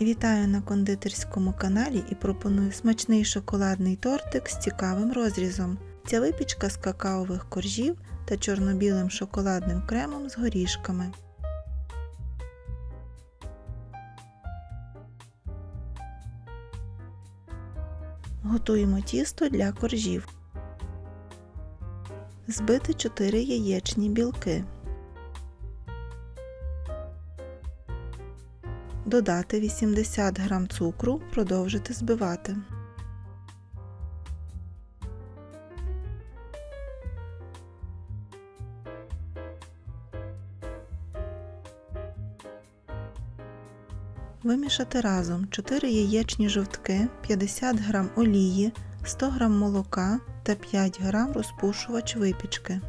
Вітаю на кондитерському каналі і пропоную смачний шоколадний тортик з цікавим розрізом. Ця випічка з какаових коржів та чорно-білим шоколадним кремом з горішками. Готуємо тісто для коржів. Збити 4 яєчні білки. Додати 80 г цукру, продовжити збивати. Вимішати разом 4 яєчні жовтки, 50 г олії, 100 г молока та 5 г розпушувач випічки.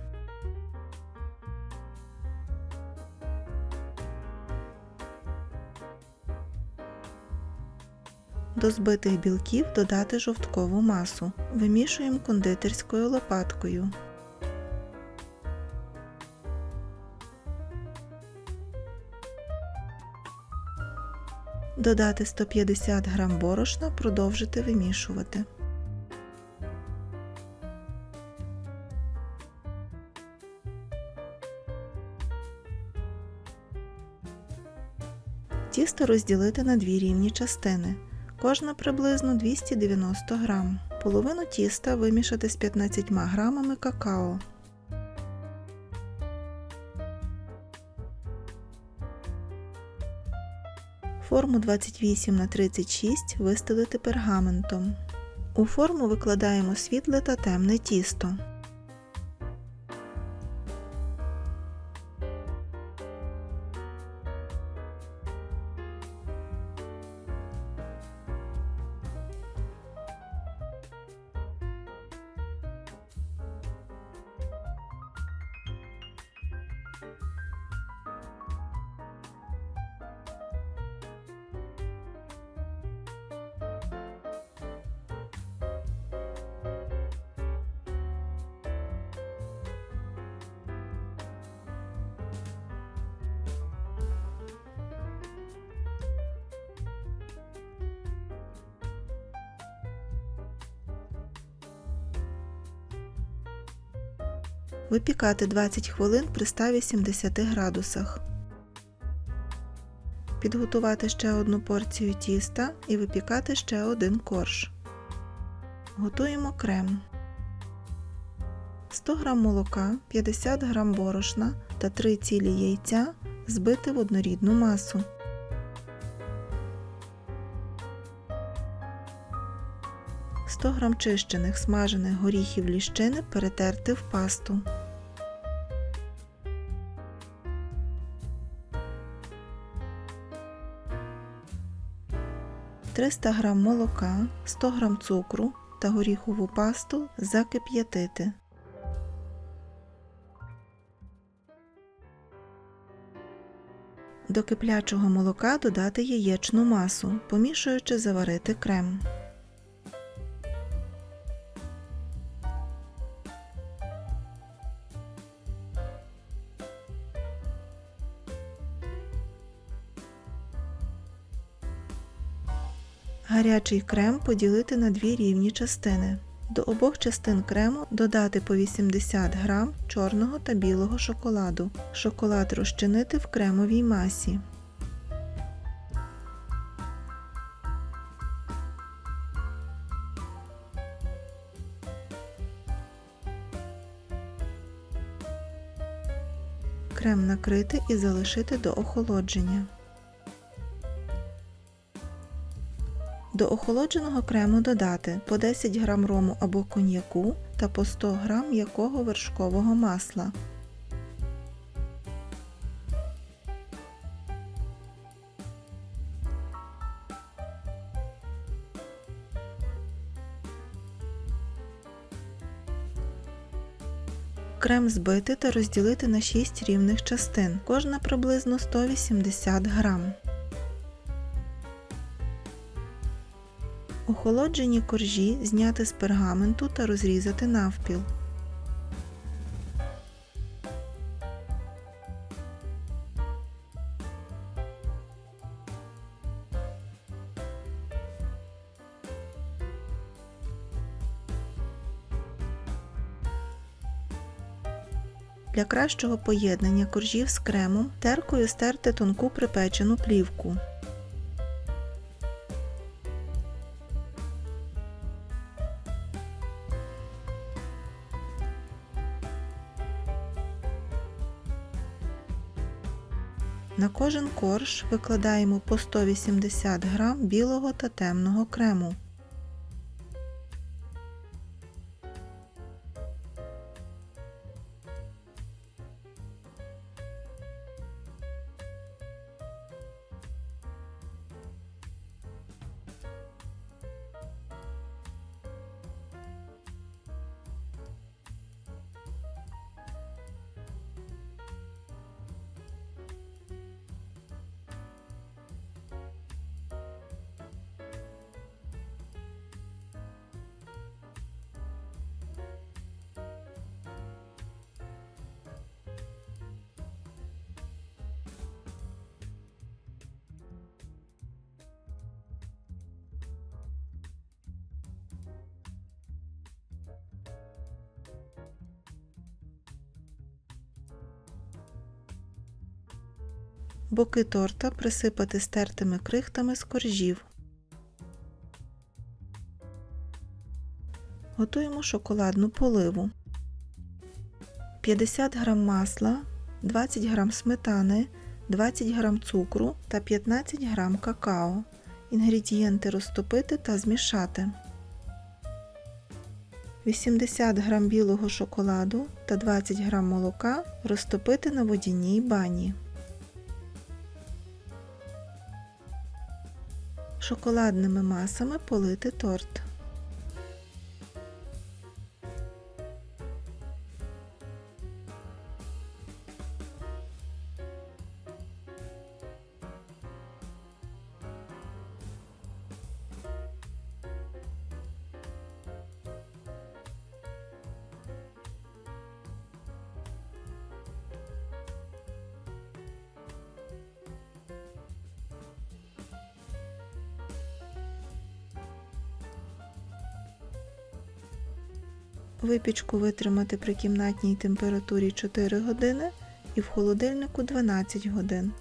До збитих білків додати жовткову масу. Вимішуємо кондитерською лопаткою. Додати 150 г борошна, продовжити вимішувати. Тісто розділити на дві рівні частини. Кожна приблизно 290 г. Половину тіста вимішати з 15 грамами какао. Форму 28 на 36 вистелити пергаментом. У форму викладаємо світле та темне тісто. Випікати 20 хвилин при 180 градусах. Підготувати ще одну порцію тіста і випікати ще один корж. Готуємо крем. 100 г молока, 50 г борошна та 3 цілі яйця збити в однорідну масу. – 100 г чищених смажених горіхів ліщини перетерти в пасту. – 300 г молока, 100 г цукру та горіхову пасту закип'ятити. До киплячого молока додати яєчну масу, помішуючи заварити крем. Гарячий крем поділити на дві рівні частини. До обох частин крему додати по 80 г чорного та білого шоколаду. Шоколад розчинити в кремовій масі. Крем накрити і залишити до охолодження. До охолодженого крему додати по 10 г рому або коньяку та по 100 г м'якого вершкового масла. Крем збити та розділити на 6 рівних частин, кожна приблизно 180 грам. Охолоджені коржі зняти з пергаменту та розрізати навпіл. Для кращого поєднання коржів з кремом теркою стерти тонку припечену плівку. Кожен корж викладаємо по 180 г білого та темного крему. Боки торта присипати стертими крихтами з коржів. Готуємо шоколадну поливу. 50 г масла, 20 г сметани, 20 г цукру та 15 г какао. Інгредієнти розтопити та змішати. 80 г білого шоколаду та 20 г молока розтопити на водяній бані. Шоколадними масами полити торт. Випічку витримати при кімнатній температурі 4 години і в холодильнику 12 годин.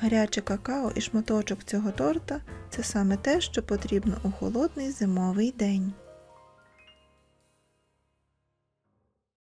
Гаряче какао і шматочок цього торта це саме те, що потрібно у холодний зимовий день.